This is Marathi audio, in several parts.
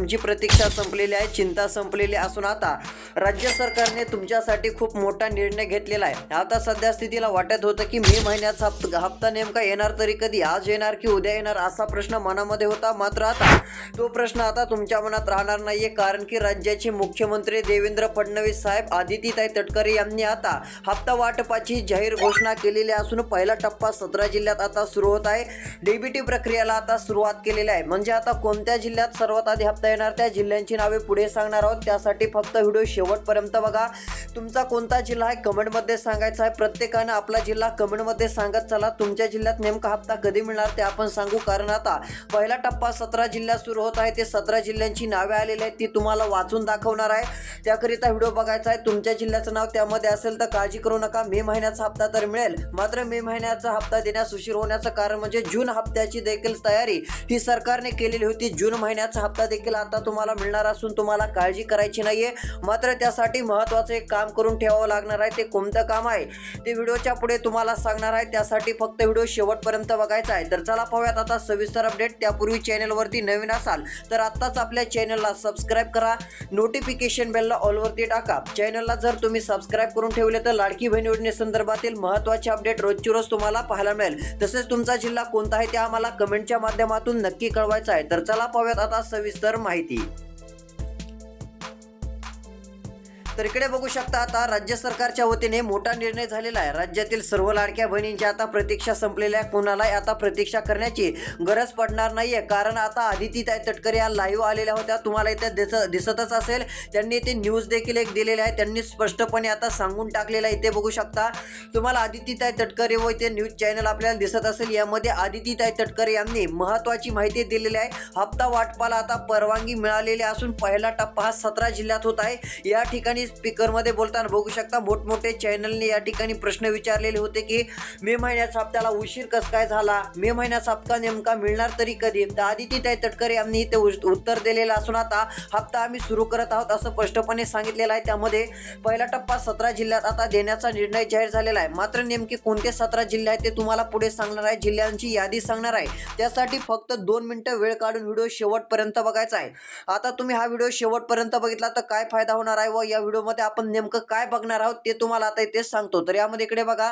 तुमची प्रतीक्षा संपलेली आहे चिंता संपलेली असून आता राज्य सरकारने तुमच्यासाठी खूप मोठा निर्णय घेतलेला आहे. आता सध्या स्थितीला वाटत होतं की मे महिन्याचा हप्ता हप्ता नेमका येणार तरी कधी? आज येणार की उद्या येणार? असा प्रश्न मनामध्ये होता. मात्र आता तो प्रश्न आता तुमच्या मनात राहणार नाहीये कारण की राज्याचे मुख्यमंत्री देवेंद्र फडणवीस साहेब आदितीताई तटकरे यांनी आता हप्ता वाटपाची जाहीर घोषणा केलेली असून पहिला टप्पा सतरा जिल्ह्यात आता सुरू होत आहे. डीबीटी प्रक्रियेला आता सुरुवात केलेली आहे. म्हणजे आता कोणत्या जिल्ह्यात सर्वात आधी हप्ता येणार त्या जिल्ह्यांची नावे पुढे सांगणार आहोत. त्यासाठी फक्त व्हिडिओ शेवटपर्यंत बघा. तुमचा कोणता जिल्हा आहे कमेंटमध्ये सांगायचा आहे. प्रत्येकानं आपला जिल्हा कमेंटमध्ये सांगत चला. तुमच्या जिल्ह्यात नेमका हप्ता कधी मिळणार ते आपण सांगू. कारण आता पहिला टप्पा सतरा जिल्ह्यात सुरू होत आहे. ते सतरा जिल्ह्यांची नावे आलेली आहेत ती तुम्हाला वाचून दाखवणार आहे. त्याकरिता व्हिडिओ बघायचा आहे. तुमच्या जिल्ह्याचं नाव त्यामध्ये असेल तर काळजी करू नका. मे महिन्याचा हप्ता तर मिळेल. मात्र मे महिन्याचा हप्ता देण्यास उशीर होण्याचं कारण म्हणजे जून हप्त्याची देखील तयारी ही सरकारने केलेली होती. जून महिन्याचा हप्ता देखील आता तुम्हाला मिळणार असून तुम्हाला काळजी करायची नाहीये. मात्र त्यासाठी महत्त्वाचं एक काम करून ठेवावं लागणार आहे. ते कोणतं काम आहे? ते व्हिडिओच्या पुढे तुम्हाला सांगणार आहे. त्यासाठी फक्त व्हिडिओ शेवटपर्यंत बघायचा आहे. तर चला पाहूयात आता सविस्तर अपडेट. त्यापूर्वी चॅनलवरती नवीन असाल तर आत्ताच आपल्या चॅनलला सबस्क्राईब करा. नोटिफिकेशन बेलला ऑलवरती टाका. चॅनलला जर तुम्ही सबस्क्राईब करून ठेवले तर लाडकी बहीण योजनेसंदर्भातील महत्त्वाचे अपडेट रोजची रोज तुम्हाला पाहायला मिळेल. तसेच तुमचा जिल्हा कोणता आहे ते आम्हाला कमेंटच्या माध्यमातून नक्की कळवायचं आहे. तर चला पाहूयात आता सविस्तर माहिती तर इकडे बघू शकता आता राज्य सरकारच्या वतीने मोठा निर्णय झालेला आहे. राज्यातील सर्व लाडक्या बहिणींची आता प्रतीक्षा संपलेल्या आहे. कोणालाही आता प्रतीक्षा करण्याची गरज पडणार नाहीये. कारण आता आदितीताई तटकरे या लाईव्ह आलेल्या होत्या. तुम्हाला इथे दिस दिसतच असेल. त्यांनी इथे न्यूज देखील एक दिलेली आहे. त्यांनी स्पष्टपणे आता सांगून टाकलेलं आहे. इथे बघू शकता तुम्हाला आदितीताई तटकरे व इथे न्यूज चॅनल आपल्याला दिसत असेल. यामध्ये आदितीताई तटकरे यांनी महत्वाची माहिती दिलेली आहे. हप्ता वाटपाला आता परवानगी मिळालेली असून पहिला टप्पा हा सतरा जिल्ह्यात होत आहे. या ठिकाणी स्पीकरमध्ये बोलताना बघू शकता मोठमोठे चॅनलने या ठिकाणी प्रश्न विचारलेले होते की मे महिन्याचा हप्त्याला उशीर कसं काय झाला? मे महिन्याचा हप्ता नेमका मिळणार तरी कधी? तर आदितीताई तटकरे यांनी ते उत्तर दिलेलं असून आता हप्ता आम्ही सुरू करत आहोत असं स्पष्टपणे सांगितलेलं आहे. त्यामध्ये पहिला टप्पा सतरा जिल्ह्यात आता देण्याचा निर्णय जाहीर झालेला आहे. मात्र नेमके कोणते सतरा जिल्हे आहेत ते तुम्हाला पुढे सांगणार आहे जिल्ह्यांची यादी सांगणार आहे. त्यासाठी फक्त दोन मिनिटं वेळ काढून व्हिडिओ शेवटपर्यंत बघायचा आहे. आता तुम्ही हा व्हिडिओ शेवटपर्यंत बघितला तर काय फायदा होणार आहे व या व्हिडिओ व्हिडिओमध्ये आपण नेमकं काय बघणार आहोत ते तुम्हाला आता इथे सांगतो. तर यामध्ये इकडे बघा.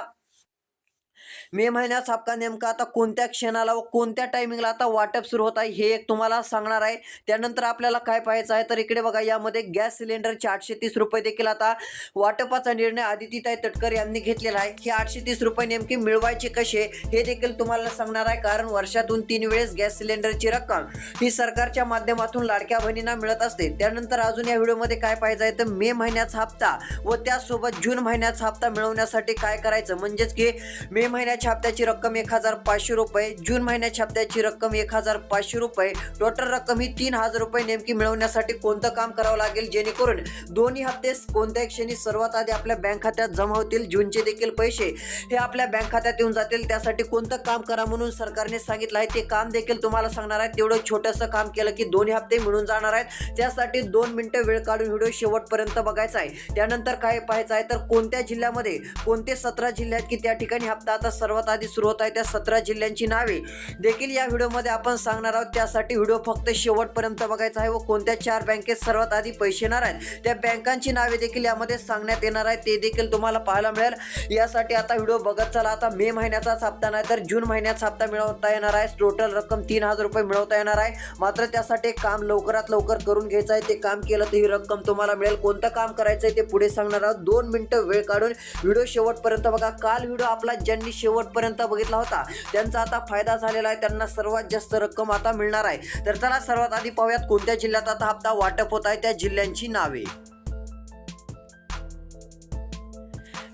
मे महिन्याचा सापका नेमका आता कोणत्या क्षणाला व कोणत्या टायमिंगला आता वाटप सुरू होत आहे हे एक तुम्हाला सांगणार आहे. त्यानंतर आपल्याला काय पाहायचं आहे? तर इकडे बघा यामध्ये गॅस सिलेंडरचे आठशे तीस रुपये देखील आता वाटपाचा निर्णय आदितीताई तटकर यांनी घेतलेला आहे. हे आठशे तीस रुपये नेमके मिळवायचे कसे? हे देखील तुम्हाला सांगणार आहे. कारण वर्षातून तीन वेळेस गॅस सिलेंडरची रक्कम ही सरकारच्या माध्यमातून लाडक्या बहिणींना मिळत असते. त्यानंतर अजून या व्हिडिओमध्ये काय पाहिजे आहे? तर मे महिन्याचा हप्ता व त्यासोबत जून महिन्याचा हप्ता मिळवण्यासाठी काय करायचं? म्हणजेच की मे महिन्याच्या हप्त्याची रक्कम एक हजार पाचशे रुपये जून महिन्याच्या हप्त्याची रक्कम एक हजार पाचशे रुपये. टोटल रक्कम ही तीन हजार रुपये नेमकी मिळवण्यासाठी कोणतं काम करावं लागेल? जेणेकरून दोन्ही हप्ते कोणत्या क्षणी सर्वात आधी आपल्या बँक खात्यात जमा होतील जूनचे देखील पैसे हे आपल्या बँक खात्यात येऊन जातील. त्यासाठी कोणतं काम करा म्हणून सरकारने सांगितलं आहे ते काम देखील तुम्हाला सांगणार आहे. तेवढं छोटंसं काम केलं की दोन्ही हप्ते मिळून जाणार आहेत. त्यासाठी दोन मिनिटं वेळ काढून व्हिडिओ शेवटपर्यंत बघायचा आहे. त्यानंतर काय पाहायचं आहे तर कोणत्या जिल्ह्यामध्ये कोणते सतरा जिल्ह्यात की त्या ठिकाणी हप्ता आता सर्वात आधी सुरू होत आहे त्या सतरा जिल्ह्यांची नावे. देखील या व्हिडिओमध्ये आपण सांगणार आहोत त्यासाठी व्हिडिओ फक्त शेवटपर्यंत बघायचा आहे व कोणत्या चार बँकेत सर्वात आधी पैसे येणार आहेत त्या बँकांची नावे देखील यामध्ये सांगण्यात येणार आहे ते देखील तुम्हाला पाहायला मिळेल. यासाठी आता व्हिडिओ बघत चला आता मे महिन्याचाच हप्ता नाही तर जून महिन्याचा हप्ता मिळवता येणार आहे. टोटल रक्कम तीन हजार रुपये मिळवता येणार आहे. मात्र त्यासाठी काम लवकरात लवकर करून घ्यायचं आहे ते काम केलं तर ही रक्कम तुम्हाला मिळेल. कोणतं काम करायचं आहे ते पुढे सांगणार आहोत. दोन मिनटं वेळ काढून व्हिडिओ शेवटपर्यंत बघा. काल व्हिडिओ आपला ज्यांनी शेवटपर्यंत बघितला होता. त्यांचा आता फायदा झालेला आहे. त्यांना सर्वात जास्त रक्कम आता मिळणार आहे. तर चला सर्वात आधी पाहूयात कोणत्या जिल्ह्यात आता हप्ता वाटप होत आहे त्या जिल्ह्यांची नावे.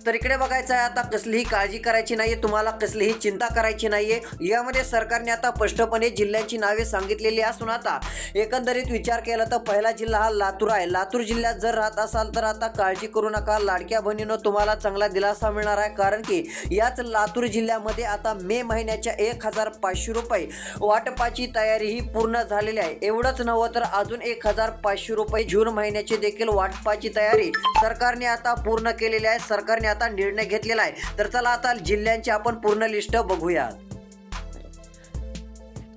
तर इकडे बघायचं आहे आता कसलीही काळजी करायची नाहीये तुम्हाला कसलीही चिंता करायची नाहीये. यामध्ये सरकारने आता स्पष्टपणे जिल्ह्यांची नावे सांगितलेली असून आता एकंदरीत विचार केला तर पहिला जिल्हा हा लातूर आहे. लातूर जिल्ह्यात जर राहत असाल तर आता काळजी करू नका. लाडक्या बहिणीनं तुम्हाला चांगला दिलासा मिळणार आहे. कारण की याच लातूर जिल्ह्यामध्ये आता मे महिन्याच्या एक हजार पाचशे रुपये वाटपाची तयारी ही पूर्ण झालेली आहे. एवढंच नव्हं तर अजून एक हजार पाचशे रुपये जून महिन्याची देखील वाटपाची तयारी सरकारने आता पूर्ण केलेली आहे. सरकारने आता निर्णय घेतलेला आहे. तर चला आता जिल्ह्यांची आपण पूर्ण लिस्ट बघूयात.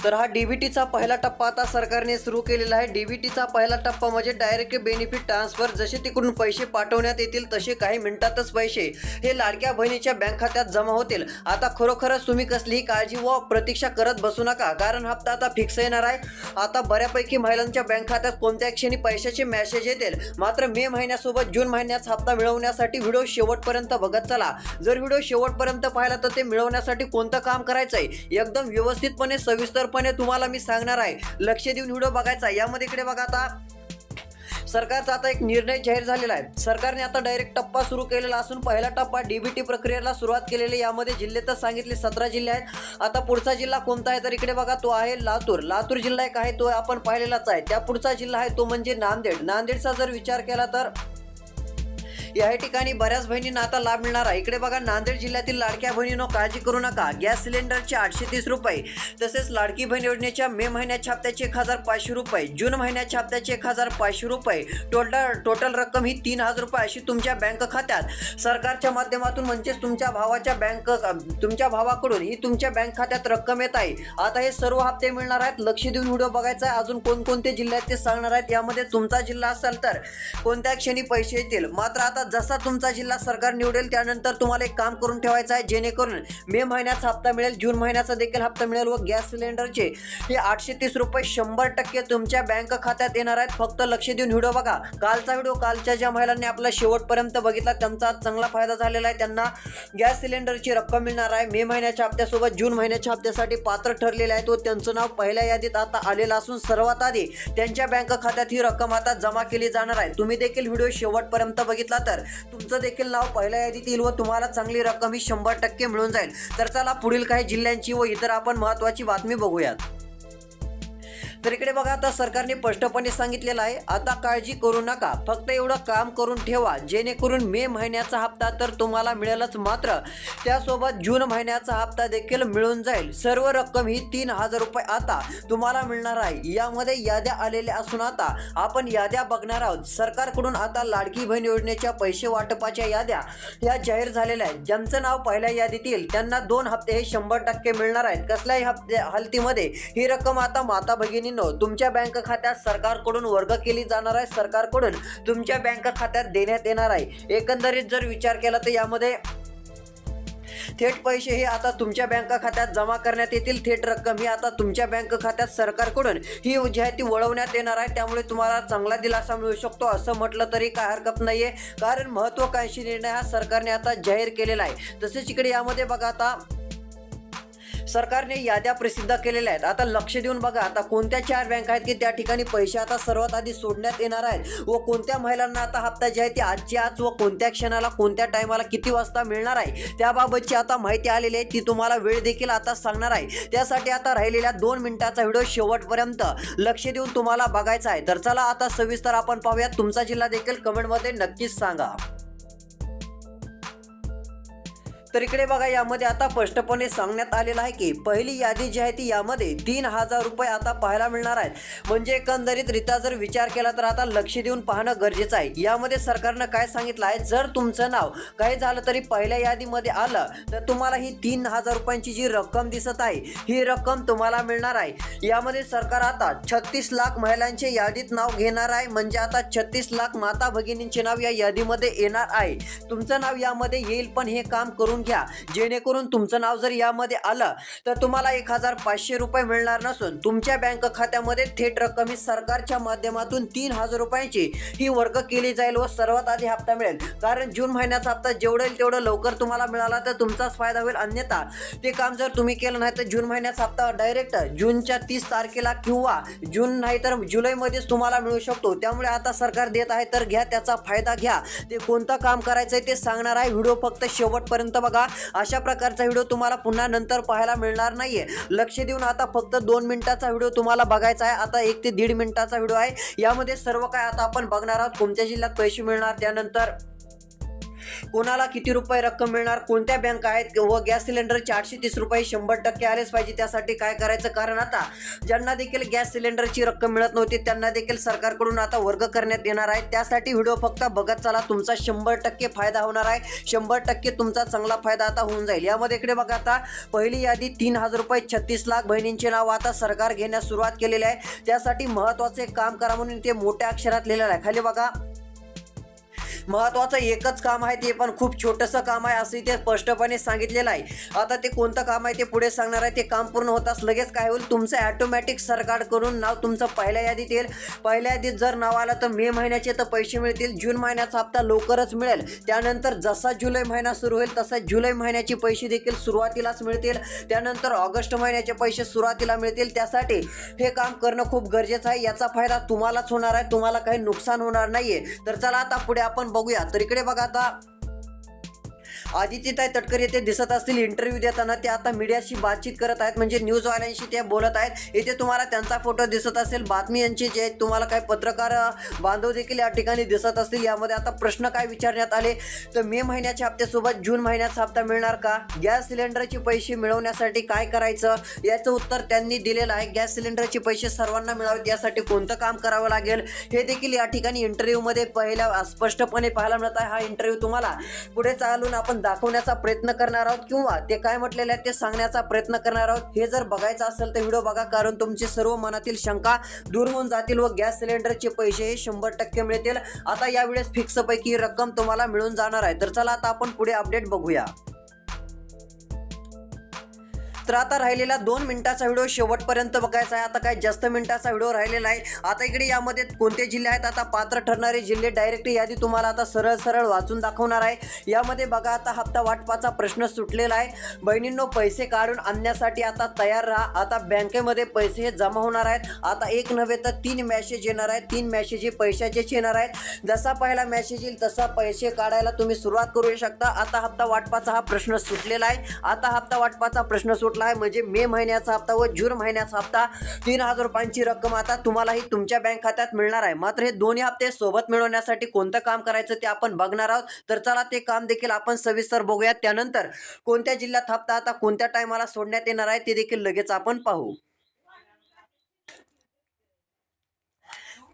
तर हा डीबीटीचा पहिला टप्पा आता सरकारने सुरू केलेला आहे. डीबीटीचा पहिला टप्पा म्हणजे डायरेक्ट बेनिफिट ट्रान्सफर जसे तिकडून पैसे पाठवण्यात येतील तसे काही मिनिटातच पैसे हे लाडक्या बहिणीच्या बँक खात्यात जमा होतील. आता खरोखरच तुम्ही कसलीही काळजी व प्रतीक्षा करत बसू नका. कारण हप्ता आता फिक्स येणार आहे. आता बऱ्यापैकी महिलांच्या बँक खात्यात कोणत्या क्षणी पैशाचे मेसेज येतील. मात्र मे महिन्यासोबत जून महिन्यात हप्ता मिळवण्यासाठी व्हिडिओ शेवटपर्यंत बघत चला. जर व्हिडिओ शेवटपर्यंत पाहिला तर ते मिळवण्यासाठी कोणतं काम करायचं आहे एकदम व्यवस्थितपणे सविस्तर सविस्तरपणे तुम्हाला मी सांगणार आहे. लक्ष देऊन व्हिडिओ बघायचा यामध्ये इकडे बघा आता. सरकारचा आता एक निर्णय जाहीर झालेला आहे. सरकारने आता डायरेक्ट टप्पा सुरू केलेला असून पहिला टप्पा डीबीटी प्रक्रियेला सुरुवात केलेली यामध्ये जिल्हे तर सांगितले सतरा जिल्हे आहेत. आता पुढचा जिल्हा कोणता आहे? तर इकडे बघा तो आहे लातूर. लातूर जिल्हा एक आहे तो आपण पाहिलेलाच आहे. त्या पुढचा जिल्हा आहे तो म्हणजे नांदेड. नांदेडचा जर विचार केला तर या ठिकाणी बऱ्याच बहिणींना आता लाभ मिळणार आहे. इकडे बघा नांदेड जिल्ह्यातील लाडक्या बहिणीनो काळजी करू नका. गॅस सिलेंडरचे आठशे तीस रुपये तसेच लाडकी बहीण योजनेच्या मे महिन्याच्या हप्त्याचे एक हजार पाचशे रुपये जून महिन्याच्या हप्त्याचे एक हजार पाचशे रुपये टोटल टोटल रक्कम ही तीन हजार रुपये अशी तुमच्या बँक खात्यात. सरकारच्या माध्यमातून म्हणजेच तुमच्या भावाच्या बँक तुमच्या भावाकडून ही तुमच्या बँक खात्यात रक्कम येत आहे. आता हे सर्व हप्ते मिळणार आहेत. लक्ष देऊन व्हिडिओ बघायचा आहे. अजून कोणकोणते जिल्ह्यात ते सांगणार आहेत? यामध्ये तुमचा जिल्हा असेल तर कोणत्या क्षणी पैसे येतील. मात्र आता जसा तुमचा जिल्हा सरकार निवडेल त्यानंतर तुम्हाला एक काम करून ठेवायचं आहे जेणेकरून मे महिन्याचा हप्ता मिळेल जून महिन्याचा देखील हप्ता मिळेल व गॅस सिलेंडरचे हे आठशे तीस रुपये शंभर टक्के तुमच्या बँक खात्यात येणार आहेत. फक्त लक्ष देऊन व्हिडिओ बघा. कालचा व्हिडिओ कालच्या ज्या महिलांनी आपला शेवटपर्यंत बघितला त्यांचा चांगला फायदा झालेला आहे. त्यांना गॅस सिलेंडरची रक्कम मिळणार आहे. मे महिन्याच्या हप्त्यासोबत जून महिन्याच्या हप्त्यासाठी पात्र ठरलेले आहेत व त्यांचं नाव पहिल्या यादीत आता आलेलं असून सर्वात आधी त्यांच्या बँक खात्यात ही रक्कम आता जमा केली जाणार आहे. तुम्ही देखील व्हिडिओ शेवटपर्यंत बघितला तर. तुमचं देखील नाव पहिल्या यादीत येईल व तुम्हाला चांगली रक्कम ही शंभर टक्के मिळून जाईल. तर चला पुढील काही जिल्ह्यांची व इतर आपण महत्त्वाची बातमी बघूयात. तर इकडे बघा आता सरकारने स्पष्टपणे सांगितलेलं आहे आता काळजी करू नका. फक्त एवढं काम करून ठेवा जेणेकरून मे महिन्याचा हप्ता तर तुम्हाला मिळेलच मात्र. त्यासोबत जून महिन्याचा हप्ता देखील मिळून जाईल. सर्व रक्कम ही तीन हजार रुपये आता तुम्हाला मिळणार आहे. यामध्ये याद्या आलेल्या असून आता आपण याद्या बघणार आहोत. सरकारकडून आता लाडकी बहीण योजनेच्या पैसे वाटपाच्या याद्या या जाहीर झालेल्या आहेत. ज्यांचं नाव पहिल्या यादीत येईल त्यांना दोन हप्ते हे शंभर टक्के मिळणार आहेत. कसल्याही हप्ते हलतीमध्ये ही रक्कम आता माता भगिनींनो तुमच्या बँक खात्यात सरकारकडून वर्ग केली जाणार आहे सरकारकडून तुमच्या बँक खात्यात देण्यात येणार आहे. एकंदरीत जर विचार केला तर यामध्ये थेट पैसे हे आता तुमच्या बँक खात्यात जमा करण्यात येतील. थेट रक्कम ही आता तुमच्या बँक खात्यात सरकारकडून ही जी आहे ती वळवण्यात येणार आहे. त्यामुळे तुम्हाला चांगला दिलासा मिळू शकतो. असं म्हटलं तरी काय हरकत नाही आहे कारण महत्वाकांक्षी निर्णय हा सरकारने आता जाहीर केलेला आहे. तसेच इकडे यामध्ये बघा आता सरकारने याद्या प्रसिद्ध केलेल्या आहेत. आता लक्ष देऊन बघा आता कोणत्या चार बँक आहेत की त्या ठिकाणी पैसे आता सर्वात आधी सोडण्यात येणार आहेत? व कोणत्या महिलांना आता हप्ता जे आहे ते आजची आज व कोणत्या क्षणाला कोणत्या टायमाला किती वाजता मिळणार आहे? त्याबाबतची आता माहिती आलेली आहे ती तुम्हाला वेळ देखील आता सांगणार आहे. त्यासाठी आता राहिलेल्या दोन मिनिटाचा व्हिडिओ शेवटपर्यंत लक्ष देऊन तुम्हाला बघायचा आहे. तर चला आता सविस्तर आपण पाहूयात. तुमचा जिल्हा देखील कमेंटमध्ये नक्कीच सांगा. तर इकडे बघा यामध्ये आता स्पष्टपणे सांगण्यात आलेलं आहे की पहिली यादी जी आहे ती यामध्ये तीन हजार रुपये आता पाहायला मिळणार आहेत. म्हणजे एकंदरीत रित्या जर विचार केला तर आता लक्ष देऊन पाहणं गरजेचं आहे. यामध्ये सरकारनं काय सांगितलं आहे? जर तुमचं नाव काही झालं तरी पहिल्या यादीमध्ये आलं तर तुम्हाला ही तीन हजार रुपयांची जी रक्कम दिसत आहे ही रक्कम तुम्हाला मिळणार आहे. यामध्ये सरकार आता छत्तीस लाख महिलांचे यादीत नाव घेणार आहे. म्हणजे आता छत्तीस लाख माता भगिनींचे नाव या यादीमध्ये येणार आहे. तुमचं नाव यामध्ये येईल पण हे काम करून घ्या. जेणेकरून तुमचं नाव जर यामध्ये आलं तर तुम्हाला एक हजार पाचशे रुपये मिळणार नसून तुमच्या बँक खात्यामध्ये थेट रक्कम ही सरकारच्या माध्यमातून तीन हजार रुपयांची ही वर्ग केली जाईल व सर्वात आधी हप्ता मिळेल. कारण जून महिन्याचा हप्ता जेवढं येईल तेवढं लवकर तुम्हाला मिळाला तर तुमचाच फायदा होईल. अन्यथा ते काम जर तुम्ही केलं नाही तर जून महिन्याचा हप्ता डायरेक्ट जूनच्या तीस तारखेला किंवा जून नाही तर जुलैमध्येच तुम्हाला मिळू शकतो. त्यामुळे आता सरकार देत आहे तर घ्या त्याचा फायदा घ्या. ते कोणतं काम करायचं आहे ते सांगणार आहे. व्हिडिओ फक्त शेवटपर्यंत बघा अशा प्रकारचा व्हिडिओ तुम्हाला पुन्हा नंतर पाहायला मिळणार नाहीये. लक्ष देऊन आता फक्त दोन मिनिटाचा व्हिडिओ तुम्हाला बघायचा आहे. आता एक ते दीड मिनिटाचा व्हिडिओ आहे. यामध्ये सर्व काय आता आपण बघणार आहोत. कोणत्या जिल्ह्यात पैसे मिळणार त्यानंतर कोणाला किती रुपये रक्कम मिळणार कोणत्या बँक आहेत व गॅस सिलेंडरचे आठशे तीस रुपये शंभर टक्के आलेच पाहिजे. त्यासाठी काय करायचं कारण आता ज्यांना देखील गॅस सिलेंडरची रक्कम मिळत नव्हती त्यांना देखील सरकारकडून आता वर्ग करण्यात येणार आहे. त्यासाठी व्हिडिओ फक्त बघत चला तुमचा शंभर टक्के फायदा होणार आहे. शंभर टक्के तुमचा चांगला फायदा आता होऊन जाईल. यामध्ये इकडे बघा आता पहिली यादी तीन हजार रुपये छत्तीस लाख बहिणींचे नाव आता सरकार घेण्यास सुरुवात केलेली आहे. त्यासाठी महत्त्वाचे काम करा म्हणून ते मोठ्या अक्षरात लिहिलेलं आहे. खाली बघा महत्वाचं एकच काम आहे ते पण खूप छोटंसं काम आहे असं इथे स्पष्टपणे सांगितलेलं आहे. आता ते कोणतं काम आहे ते पुढे सांगणार आहे ते काम पूर्ण होताच लगेच काय होईल? तुमचं ॲटोमॅटिक सरकारकडून नाव तुमचं पहिल्या यादीत येईल. पहिल्या यादीत जर नाव आलं तर मे महिन्याचे तर पैसे मिळतील. जून महिन्याचा हप्ता लवकरच मिळेल. त्यानंतर जसा जुलै महिना सुरू होईल तसा जुलै महिन्याचे पैसे देखील सुरुवातीलाच मिळतील. त्यानंतर ऑगस्ट महिन्याचे पैसे सुरुवातीला मिळतील. त्यासाठी हे काम करणं खूप गरजेचं आहे. याचा फायदा तुम्हालाच होणार आहे. तुम्हाला काही नुकसान होणार नाहीये. तर चला आता पुढे आपण बघूया तर इकडे बघा आता आदित्यताई तटकर येथे दिसत असतील इंटरव्ह्यू देताना ते आता मीडियाशी बातचीत करत आहेत म्हणजे न्यूजवाल्यांशी ते बोलत आहेत. इथे तुम्हाला त्यांचा फोटो दिसत असेल बातमी यांची जे आहेत तुम्हाला काही पत्रकार बांधव देखील या ठिकाणी दिसत असतील. यामध्ये आता प्रश्न काय विचारण्यात आले? तर मे महिन्याच्या हप्त्यासोबत जून महिन्याचा हप्ता मिळणार का? गॅस सिलेंडरचे पैसे मिळवण्यासाठी काय करायचं? याचं उत्तर त्यांनी दिलेलं आहे. गॅस सिलेंडरचे पैसे सर्वांना मिळावेत यासाठी कोणतं काम करावं लागेल? हे देखील या ठिकाणी इंटरव्ह्यूमध्ये पहिल्या स्पष्टपणे पाहायला मिळत आहे. हा इंटरव्ह्यू तुम्हाला पुढे चालून आपण दाखवण्याचा प्रयत्न करणार आहोत किंवा ते काय म्हटलेले आहेत ते सांगण्याचा प्रयत्न करणार आहोत हे जर बघायचं असेल तर व्हिडिओ बघा कारण तुमची सर्व मनातील शंका दूर होऊन जातील व गॅस सिलेंडरचे पैसे हे शंभर टक्के मिळतील. आता यावेळेस फिक्स पैकी ही रक्कम तुम्हाला मिळून जाणार आहे. तर चला आता आपण पुढे अपडेट बघूया. तर आता राहिलेला दोन मिनिटाचा व्हिडिओ शेवटपर्यंत बघायचा आहे. आता काय जास्त मिनिटाचा व्हिडिओ राहिलेला आहे. आता इकडे यामध्ये कोणते जिल्हे आहेत? आता पात्र ठरणारे जिल्हे डायरेक्ट यादी तुम्हाला आता सरळ सरळ वाचून दाखवणार आहे. यामध्ये बघा आता हप्ता वाटपाचा प्रश्न सुटलेला आहे. बहिणींनो पैसे काढून आणण्यासाठी आता तयार राहा. आता बँकेमध्ये पैसे हे जमा होणार आहेत. आता एक नव्हे तर तीन मॅसेज येणार आहेत. तीन मॅसेज हे पैशाचेच येणार आहेत. जसा पहिला मॅसेज येईल तसा पैसे काढायला तुम्ही सुरुवात करू शकता. आता हप्ता वाटपाचा हा प्रश्न सुटलेला आहे. आता हप्ता वाटपाचा प्रश्न सुट उरला आहे म्हणजे मे महिन्याचा हप्ता व जून महिन्याचा हप्ता तीन हजार रुपयांची रक्कम आता तुम्हालाही तुमच्या बँक खात्यात मिळणार आहे. मात्र हे दोन्ही हप्ते सोबत मिळवण्यासाठी कोणतं काम करायचं ते आपण बघणार आहोत. तर चला ते काम देखील आपण सविस्तर बघूयात. त्यानंतर कोणत्या जिल्ह्यात हप्ता आता कोणत्या टायमाला सोडण्यात येणार आहे ते देखील लगेच आपण पाहू.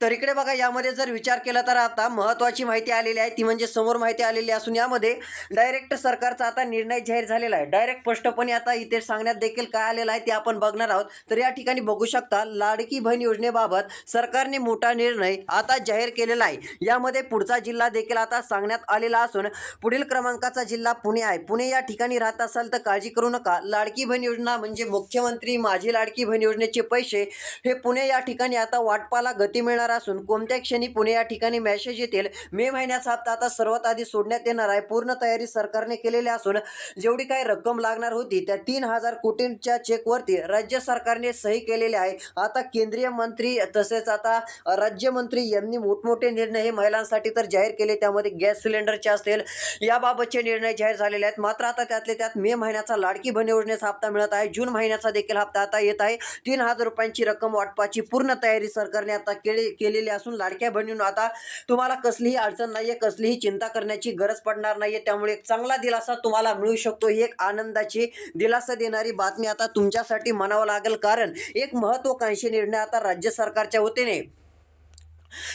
तर इकडे बघा यामध्ये जर विचार केला तर आता महत्त्वाची माहिती आलेली आहे. ती म्हणजे समोर माहिती आलेली असून यामध्ये डायरेक्ट सरकारचा आता निर्णय जाहीर झालेला आहे. डायरेक्ट स्पष्टपणे आता इथे सांगण्यात देखील काय आलेलं आहे ते आपण बघणार आहोत. तर या ठिकाणी बघू शकता लाडकी बहीण योजनेबाबत सरकारने मोठा निर्णय आता जाहीर केलेला आहे. यामध्ये पुढचा जिल्हा देखील आता सांगण्यात आलेला असून पुढील क्रमांकाचा जिल्हा पुणे आहे. पुणे या ठिकाणी राहत असाल तर काळजी करू नका. लाडकी बहीण योजना म्हणजे मुख्यमंत्री माझी लाडकी बहीण योजनेचे पैसे हे पुणे या ठिकाणी आता वाटपाला गती मिळणार असून कोणत्या क्षणी पुणे या ठिकाणी मॅसेज येतील? मे महिन्याचा हप्ता आता सर्वात आधी सोडण्यात येणार आहे. पूर्ण तयारी सरकारने केलेली असून जेवढी काही रक्कम लागणार होती त्या तीन हजार कोटींच्या चेकवरती राज्य सरकारने सही केलेली आहे. आता केंद्रीय मंत्री तसेच आता राज्यमंत्री यांनी मोठमोठे निर्णय हे महिलांसाठी तर जाहीर केले. त्यामध्ये गॅस सिलेंडरचे असतील याबाबतचे निर्णय जाहीर झालेले आहेत. मात्र आता त्यातले त्यात मे महिन्याचा लाडकी बहीण योजनेचा हप्ता मिळत आहे. जून महिन्याचा देखील हप्ता आता येत आहे. तीन हजार रुपयांची रक्कम वाटपाची पूर्ण तयारी सरकारने आता केली केलेली असून लाडक्या बहिणींनो आता तुम्हाला कसलीही अडचण नाहीये कसलीही चिंता करण्याची गरज पडणार नाहीये. त्यामुळे एक चांगला दिलासा तुम्हाला मिळू शकतो. ही एक आनंदाची दिलासा देणारी बातमी आता तुमच्यासाठी म्हणावं लागेल. कारण एक महत्वाकांक्षी निर्णय आता राज्य सरकारच्या वतीने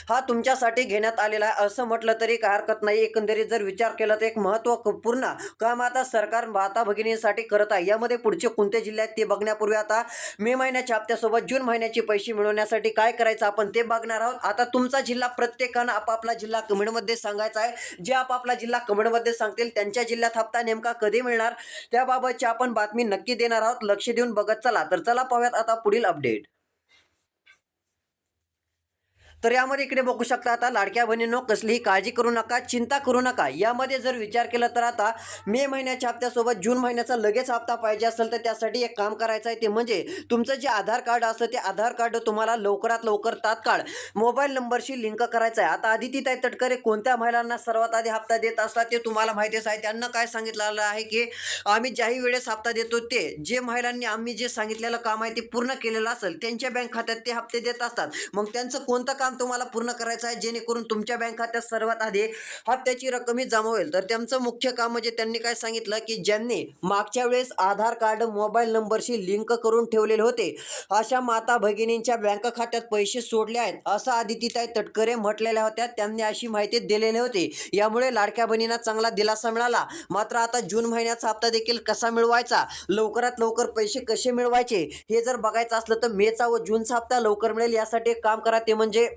हा तुमच्यासाठी घेण्यात आलेला आहे. असं म्हटलं तरी काय हरकत नाही. एकंदरीत जर विचार केला तर एक महत्त्वपूर्ण काम आता सरकार माता भगिनींसाठी करत आहे. यामध्ये पुढचे कोणते जिल्हे आहेत ते बघण्यापूर्वी आता मे महिन्याच्या हप्त्यासोबत जून महिन्याचे पैसे मिळवण्यासाठी काय करायचं आपण ते बघणार आहोत. आता तुमचा जिल्हा प्रत्येकानं आपापला जिल्हा कमेंटमध्ये सांगायचा आहे. जे आपापला जिल्हा कमेंटमध्ये सांगतील त्यांच्या जिल्ह्यात हप्ता नेमका कधी मिळणार? त्याबाबतची आपण बातमी नक्की देणार आहोत. लक्ष देऊन बघत चला. तर चला पाहूयात आता पुढील अपडेट. तर यामध्ये इकडे बघू शकता आता लाडक्या बहिणींनो कसलीही काळजी करू नका चिंता करू नका. यामध्ये जर विचार केला तर आता मे महिन्याच्या हप्त्यासोबत जून महिन्याचा लगेच हप्ता पाहिजे असेल तर त्यासाठी एक काम करायचं आहे ते म्हणजे तुमचं जे आधार कार्ड असतं ते आधार कार्ड तुम्हाला लवकरात लवकर तात्काळ मोबाईल नंबरशी लिंक करायचं आहे. आता आदिती ताई तटकरे कोणत्या महिलांना सर्वात आधी हप्ता देत असतात ते तुम्हाला माहितीच आहे. त्यांना काय सांगितलेलं आहे की आम्ही ज्याही वेळेस हप्ता देतो ते जे महिलांनी आम्ही जे सांगितलेलं काम आहे ते पूर्ण केलेलं असेल त्यांच्या बँक खात्यात ते हप्ते देत असतात. मग त्यांचं कोणतं काम काम तुम्हाला पूर्ण करायचं आहे जेणेकरून तुमच्या बँक खात्यात सर्वात आधी हप्त्याची रक्कमही जमा होईल. तर त्यांचं मुख्य काम म्हणजे त्यांनी काय सांगितलं की ज्यांनी मागच्या वेळेस आधार कार्ड मोबाईल नंबरशी लिंक करून ठेवलेले होते अशा माता भगिनींच्या बँक खात्यात पैसे सोडले आहेत असं आदितीताई तटकरे म्हटलेल्या होत्या. त्यांनी अशी माहिती दिलेली होती. यामुळे लाडक्या बहिणींना चांगला दिलासा मिळाला. मात्र आता जून महिन्याचा हप्ता देखील कसा मिळवायचा? लवकरात लवकर पैसे कसे मिळवायचे? हे जर बघायचं असलं तर मेचा व जूनचा हप्ता लवकर मिळेल यासाठी काम करा ते म्हणजे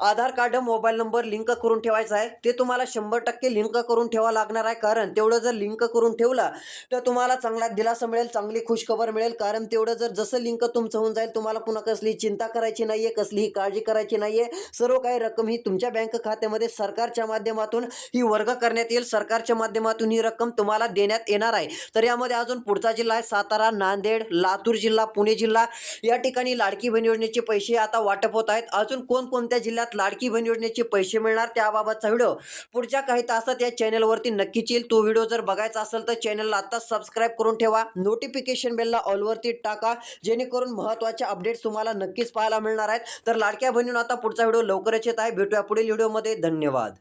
Aadhaar card mobile number link करून ठेवायचा आहे. ते तुम्हाला शंभर टक्के लिंक करून ठेवा लागणार आहे. कारण तेवढं जर लिंक करून ठेवलं तर तुम्हाला चांगला दिलासा मिळेल चांगली खुशखबर मिळेल. कारण तेवढं जर जसं लिंक तुमचं होऊन जाईल तुम्हाला पुन्हा कसली चिंता करायची नाहीये कसलीही काळजी करायची नाहीये. सर्व काही रक्कम ही तुमच्या बँक खात्यामध्ये सरकारच्या माध्यमातून ही वर्ग करण्यात येईल. सरकारच्या माध्यमातून ही रक्कम तुम्हाला देण्यात येणार आहे. तर यामध्ये अजून पुढचा जिल्हा आहे सातारा नांदेड लातूर जिल्हा पुणे जिल्हा. या ठिकाणी लाडकी बहीण योजनेचे पैसे आता वाटप होत आहेत. अजून कोणकोणत्या जिल्ह्यात लाडकी बहीण योजनेचे पैसे मिळणार त्याबाबतचा व्हिडिओ पुढच्या काही तासात या चॅनलवरती नक्कीच येईल. तो व्हिडिओ जर बघायचा असेल तर चॅनलला आता सबस्क्राईब करून ठेवा. नोटिफिकेशन बेलला ऑलवरती टाका जेणेकरून महत्त्वाच्या अपडेट्स तुम्हाला नक्कीच पाहायला मिळणार आहेत. तर लाडक्या बहिणीनं आता पुढचा व्हिडिओ लवकरच येत आहे. भेटूया पुढील व्हिडिओमध्ये. धन्यवाद.